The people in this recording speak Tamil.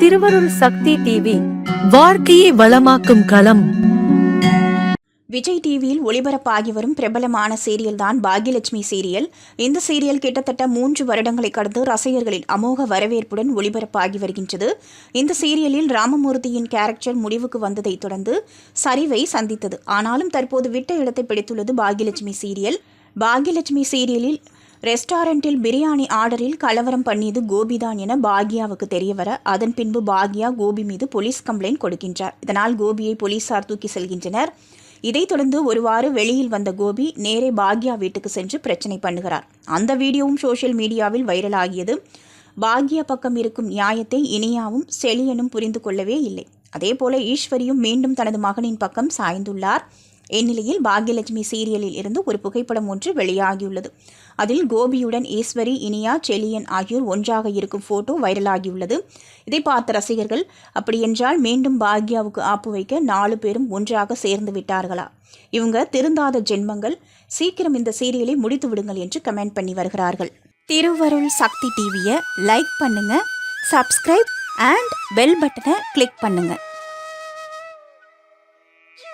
திருவருள் சக்தி டிவி வாழ்க்கையை வளமாக்கும் களம். விஜய் டிவியில் ஒளிபரப்பாகி வரும் பிரபலமான சீரியல் தான் பாகியலட்சுமி சீரியல். இந்த சீரியல் கிட்டத்தட்ட மூன்று வருடங்களை கடந்து ரசிகர்களின் அமோக வரவேற்புடன் ஒளிபரப்பாகி வருகின்றது. இந்த சீரியலில் ராமமூர்த்தியின் கேரக்டர் முடிவுக்கு வந்ததை தொடர்ந்து சரிவை சந்தித்தது. ஆனாலும் தற்போது விட்ட இடத்தை பிடித்துள்ளது பாகியலட்சுமி சீரியல். பாகியலட்சுமி சீரியலில் ரெஸ்டாரண்டில் பிரியாணி ஆர்டரில் கலவரம் பண்ணியது கோபிதான் என பாக்யாவுக்கு தெரியவர அதன் பின்பு பாக்யா கோபி மீது போலீஸ் கம்ப்ளைண்ட் கொடுக்கின்றார். இதனால் கோபியை போலீசார் தூக்கி செல்கின்றனர். இதைத் தொடர்ந்து ஒருவாறு வெளியில் வந்த கோபி நேரே பாக்யா வீட்டுக்கு சென்று பிரச்சனை பண்ணுகிறார். அந்த வீடியோவும் சோஷியல் மீடியாவில் வைரலாகியது. பாக்யா பக்கம் இருக்கும் நியாயத்தை இனியாவும் செலியனும் புரிந்து கொள்ளவே இல்லை. அதேபோல ஈஸ்வரியும் மீண்டும் தனது மகனின் பக்கம் சாய்ந்துள்ளார். இந்நிலையில் பாக்யலட்சுமி சீரியலில் இருந்து ஒரு புகைப்படம் ஒன்று வெளியாகியுள்ளது. அதில் கோபியுடன் ஈஸ்வரி இனியா செலியன் ஆகியோர் ஒன்றாக இருக்கும் போட்டோ வைரலாகியுள்ளது. இதை பார்த்த ரசிகர்கள் அப்படியென்றால் மீண்டும் பாக்யாவுக்கு ஆப்பு வைக்க நாலு பேரும் ஒன்றாக சேர்ந்து விட்டார்களா? இவங்க திருந்தாத ஜென்மங்கள். சீக்கிரம் இந்த சீரியலை முடித்து விடுங்கள் என்று கமெண்ட் பண்ணி வருகிறார்கள். திருவருள் சக்தி டிவியை லைக் பண்ணுங்க சப்ஸ்கிரைப் அண்ட் பெல் பட்டனை கிளிக் பண்ணுங்கள்